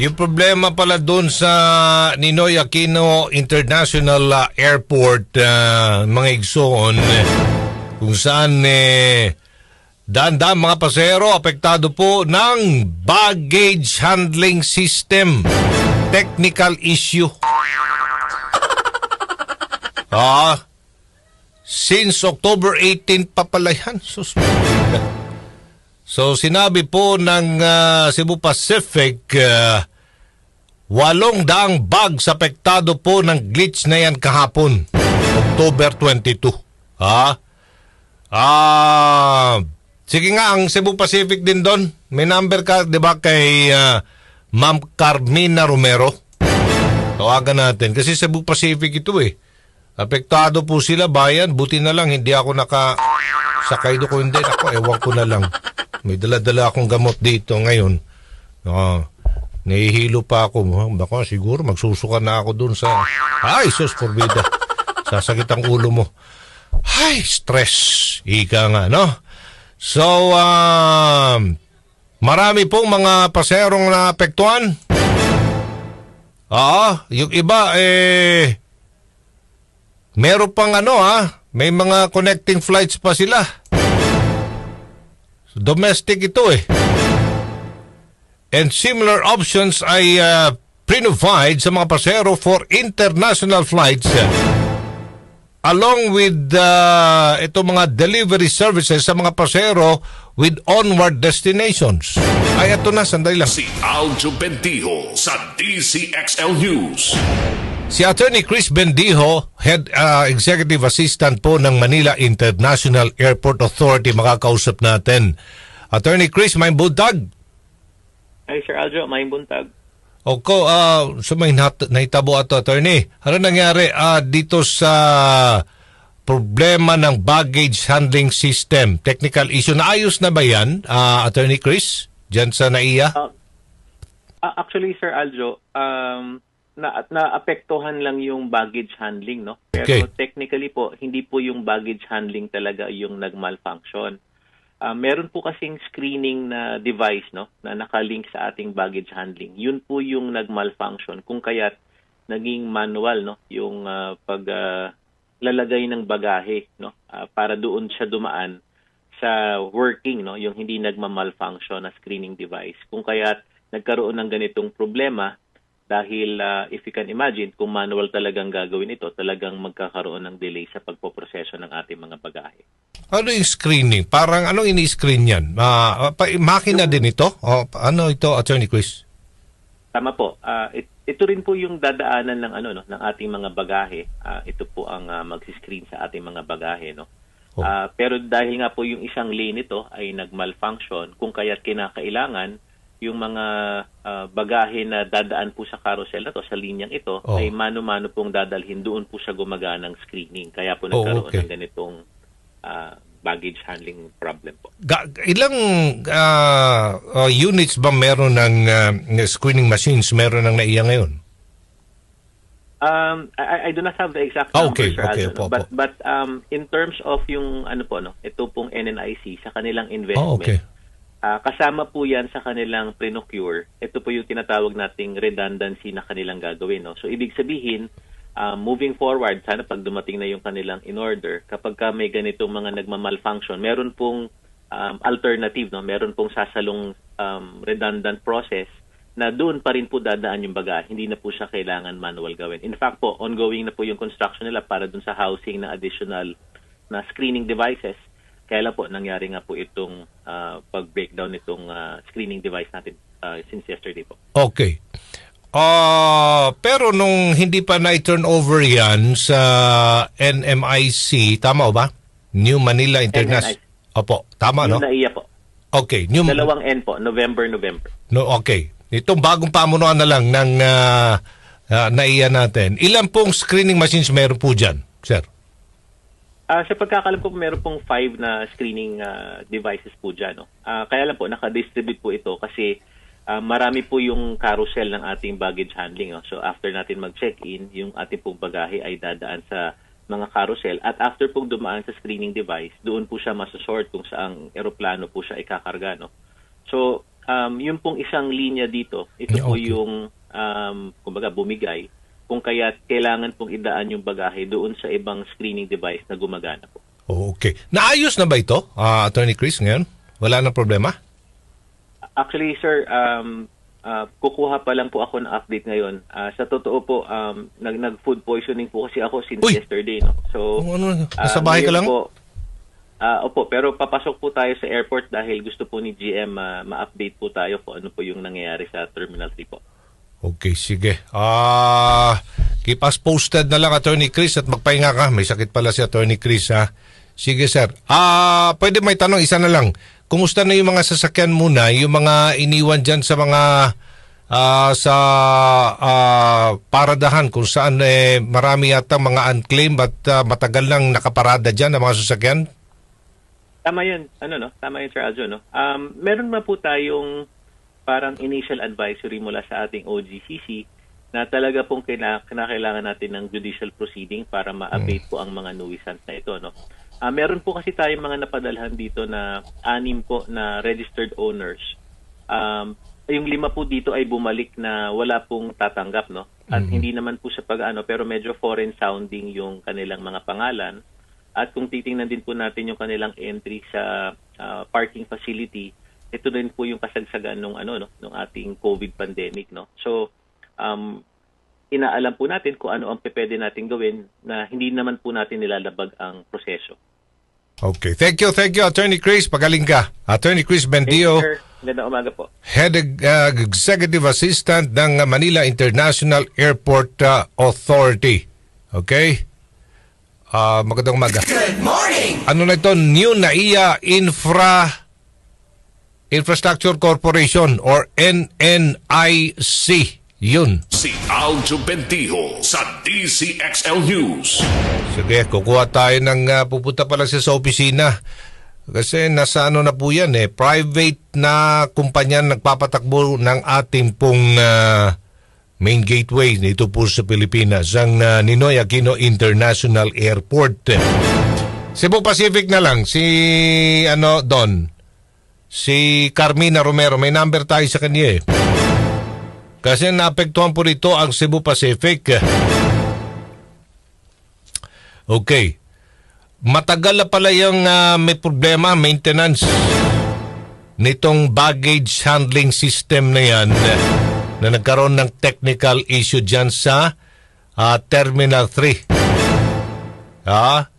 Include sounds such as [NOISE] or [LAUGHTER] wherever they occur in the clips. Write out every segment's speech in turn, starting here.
Yung problema pala doon sa Ninoy Aquino International ah, Airport, ah, mga igsoon, kung saan eh, daan-daan mga pasero apektado po ng baggage handling system. Technical issue. [LAUGHS] Ah, since October 18 pa pala yan. [LAUGHS] So sinabi po ng ah, Cebu Pacific, ah, walong daang bags apektado po ng glitch na yan kahapon, October 22. Ha? Ah, sige nga, ang Cebu Pacific din doon. May number ka, di ba, kay ah, Ma'am Carmina Romero? Tawagan natin. Kasi Cebu Pacific ito eh. Apektado po sila, bayan. Buti na lang, hindi ako naka... Sakay do ko hindi. Ako, ewan ko na lang. May dala-dala akong gamot dito ngayon. Ah, nahihilo pa ako. Baka siguro magsusuka na ako dun sa... Ay, sus, forbida. Sasakit ang ulo mo. Ay, stress. Ika nga, no? So, um, marami pong mga paserong naapektuhan. Oo, yung iba, eh, meron pang ano ha, may mga connecting flights pa sila. Domestic ito eh. And similar options ay uh, provide sa mga pasero for international flights along with uh, ito mga delivery services sa mga pasero with onward destinations. Ay, ito na, sandali lang. Si Aljo Bendijo sa DCXL News. Si Attorney Chris Bendijo, Head uh, Executive Assistant po ng Manila International Airport Authority, makakausap natin. Attorney Chris, may buntag. Ay, Sir Aljo, may buntag. Oko, uh, so may nat- naitabo ato, Attorney. Ano nangyari uh, dito sa problema ng baggage handling system? Technical issue. Naayos na ba yan, uh, Attorney Chris? Diyan sa NAIA? Uh, uh, actually, Sir Aljo, um, na naapektuhan lang yung baggage handling no pero Okay. technically po hindi po yung baggage handling talaga yung nagmalfunction Ah, meron po kasing screening na device no na nakalink sa ating baggage handling. Yun po yung nagmalfunction. Kung kaya't naging manual no yung ah, pag ah, lalagay ng bagahe no Ah, para doon siya dumaan sa working no yung hindi nagmamalfunction na screening device. Kung kaya't nagkaroon ng ganitong problema dahil ah, if you can imagine kung manual talagang gagawin ito talagang magkakaroon ng delay sa pagpoproseso ng ating mga bagahe. Ano yung screening? Parang anong ini-screen yan? Uh, pa, makina din ito? O, ano ito, Attorney Chris? Tama po. Ah, it- ito rin po yung dadaanan ng ano no ng ating mga bagahe. Ah, ito po ang ah, magsi-screen sa ating mga bagahe no. Oh. Ah, pero dahil nga po yung isang lane nito ay nagmalfunction kung kaya't kinakailangan yung mga ah, bagahe na dadaan po sa carousel na to sa linyang ito Oh. ay mano-mano pong dadalhin doon po sa gumaganang screening. Kaya po Oh, nagkaroon okay. ng ganitong ah, baggage handling problem po. Ga- ilang ah, ah, units ba meron ng ah, screening machines meron ng NAIA ngayon? Um, I, I do not have the exact numbers, okay, okay, Aljo, po, no? but po. but um in terms of yung ano po no, ito pong NNIC sa kanilang Oh, investment. okay. Ah, kasama po 'yan sa kanilang pre-procure. Ito po yung tinatawag nating redundancy na kanilang gagawin no. So ibig sabihin ah, moving forward sana pag dumating na yung kanilang in order kapag ka may ganitong mga nagmamalfunction, meron pong um, alternative no, meron pong sasalong um, redundant process na doon pa rin po dadaan yung baga. Hindi na po siya kailangan manual gawin. In fact po, ongoing na po yung construction nila para doon sa housing na additional na screening devices. Kaya lang po, nangyari nga po itong ah, pag-breakdown nitong ah, screening device natin ah, since yesterday po. Okay. Ah, pero nung hindi pa na-turn over yan sa NMIC, tama ba? New Manila International. Opo, tama no? Yung naiya po. Okay, New Dalawang N po, November, November. No, okay. Itong bagong pamunuan na lang ng uh, naiya natin. Ilan pong screening machines meron po dyan, sir? Ah, sa pagkakalam ko, meron pong five na screening ah, devices po dyan. No? Ah, kaya lang po, nakadistribute po ito kasi ah, marami po yung carousel ng ating baggage handling. No? So after natin mag-check-in, yung ating pong bagahe ay dadaan sa mga carousel at after pong dumaan sa screening device, doon po siya masasort kung saang eroplano po siya ikakarga. No? So um, yung pong isang linya dito, ito po Okay. yung, um, kumbaga, bumigay kung kaya kailangan pong idaan yung bagahe doon sa ibang screening device na gumagana po. Okay. Naayos na ba ito, ah, Attorney Chris, ngayon? Wala na problema? Actually, sir, um, ah, kukuha pa lang po ako ng update ngayon. Ah, sa totoo po, um, nag, nag-food poisoning po kasi ako since Uy! yesterday. No? So, Kung ano, nasa bahay ka ngayon lang? Po, ah, opo, pero papasok po tayo sa airport dahil gusto po ni GM ah, ma-update po tayo kung ano po yung nangyayari sa Terminal 3 po. Okay, sige. Ah, keep us posted na lang, Attorney Chris, at magpahinga ka. May sakit pala si Attorney Chris, ha? Sige, sir. Ah, pwede may tanong, isa na lang. Kumusta na yung mga sasakyan muna, yung mga iniwan dyan sa mga ah, sa ah, paradahan kung saan eh, marami yata mga unclaimed at ah, matagal lang nakaparada dyan ang mga sasakyan? Tama yun. Ano no? Tama yun, Sir Aljo, no? Um, meron na po tayong parang initial advisory mula sa ating OGCC na talaga pong kina- kinakailangan natin ng judicial proceeding para ma-abate po ang mga nuisance na ito, no? Ah, meron po kasi tayong mga napadalhan dito na anim po na registered owners. Um, yung lima po dito ay bumalik na wala pong tatanggap, no? At hindi naman po sa pag-ano, pero medyo foreign sounding yung kanilang mga pangalan. At kung titingnan din po natin yung kanilang entry sa ah, parking facility, ito din po yung kasagsagan ng ano no, ng ating COVID pandemic, no. So, um inaalam po natin kung ano ang pwede natin gawin na hindi naman po natin nilalabag ang proseso. Okay. Thank you, thank you, Attorney Chris. Pagaling ka. Attorney Chris Bendio. Magandang umaga po. Head uh, Executive Assistant ng Manila International Airport uh, Authority. Okay? Ah, magandang umaga. Good morning! Ano na ito? New NAIA Infra Infrastructure Corporation or NNIC. Yun. Si Aljo Bendijo sa DCXL News. Sige, kukuha tayo ng uh, pupunta pala siya sa opisina. Kasi nasa ano na po yan eh, private na kumpanya nagpapatakbo ng ating pong ah, main gateway nito po sa Pilipinas, ang ah, Ninoy Aquino International Airport. Cebu Pacific na lang, si ano, Don, si Carmina Romero, may number tayo sa kanya eh. Kasi naapektuhan po rito ang Cebu Pacific. Okay. Matagal na pala yung ah, may problema, maintenance nitong baggage handling system na yan na nagkaroon ng technical issue dyan sa ah, Terminal 3. Ah,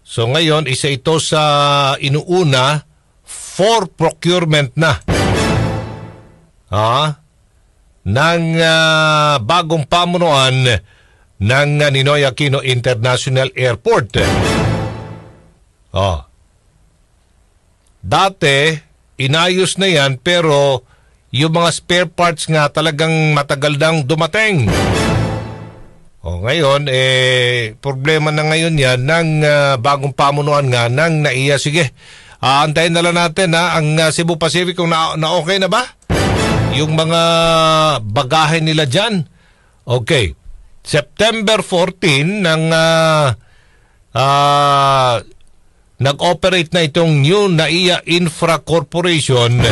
so ngayon, isa ito sa inuuna for procurement na. Ah, ng ah, bagong pamunuan ng ah, Ninoy Aquino International Airport. Oh. Dati, inayos na yan pero yung mga spare parts nga talagang matagal nang dumating. O ngayon, eh, problema na ngayon yan ng ah, bagong pamunuan nga ng NAIA. Sige, ah, antayin na lang natin ha, ang ah, Cebu Pacific kung na, na okay na ba? Yung mga bagahe nila dyan. Okay. September 14 ng ah, ah, nag-operate na itong new NAIA Infra Corporation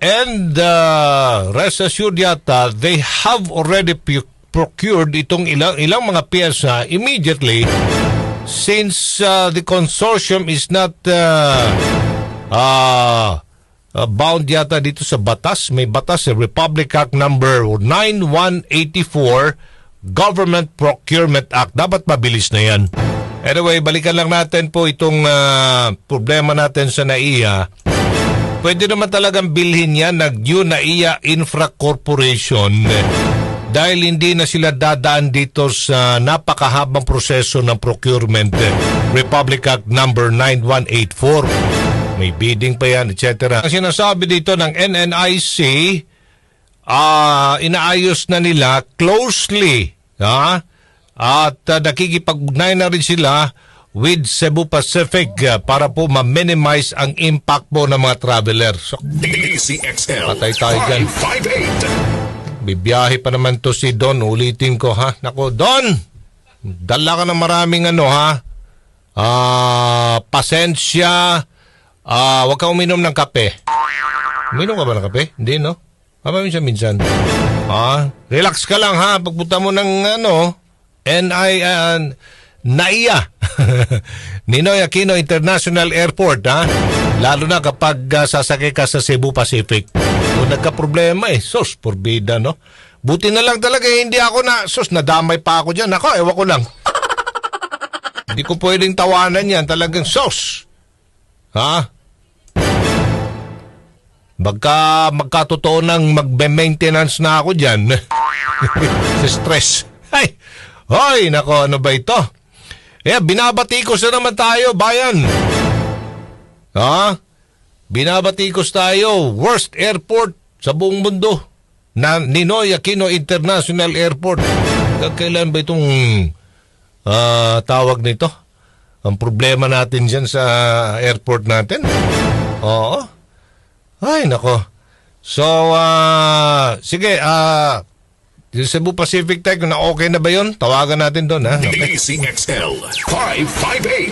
and uh, rest assured yata they have already procured itong ilang ilang mga pyesa immediately since uh, the consortium is not uh, uh, uh, bound yata dito sa batas. May batas sa Republic Act number 9184 Government Procurement Act. Dapat mabilis na yan. Anyway, balikan lang natin po itong ah, problema natin sa NAIA. Pwede naman talagang bilhin yan ng New NAIA Infra Corporation dahil hindi na sila dadaan dito sa napakahabang proseso ng procurement Republic Act number 9184. May bidding pa yan, etc. Ang sinasabi dito ng NNIC, ah inaayos na nila closely ha? at uh, nakikipag-ugnay na rin sila with Cebu Pacific ah, para po ma-minimize ang impact po ng mga traveler. So, DCXL Patay tayo dyan. 558. Bibiyahe pa naman to si Don. Ulitin ko ha. Nako, Don! Dala ka ng maraming ano ha. Ah, pasensya. Ah, huwag ka uminom ng kape. Minom ka ba ng kape? Hindi, no? Kama minsan minsan. Ah, relax ka lang ha. Pagpunta mo ng ano, NI, uh, NAIA. [LAUGHS] Ninoy Aquino International Airport, ha? Lalo na kapag ah, sasakay ka sa Cebu Pacific. Kung nagka-problema eh, sus, porbida, no? Buti na lang talaga, eh, hindi ako na, sus, nadamay pa ako dyan. Ako, ewan ko lang. [LAUGHS] hindi ko pwedeng tawanan yan. Talagang sus. Ha? Magka, magkatotoo nang magbe-maintenance na ako dyan. Sa [LAUGHS] stress. Ay, hoy, nako, ano ba ito? Eh, binabatikos na naman tayo, bayan. Ha? Binabatikos tayo. Worst airport sa buong mundo. Na Ninoy Aquino International Airport. Kailan ba itong ah, tawag nito? Ang problema natin dyan sa airport natin? Oo. Ay, nako. So, ah, sige, ah, yung Cebu Pacific Tech, na okay na ba yun? Tawagan natin doon, ha? Okay. DCXL 558.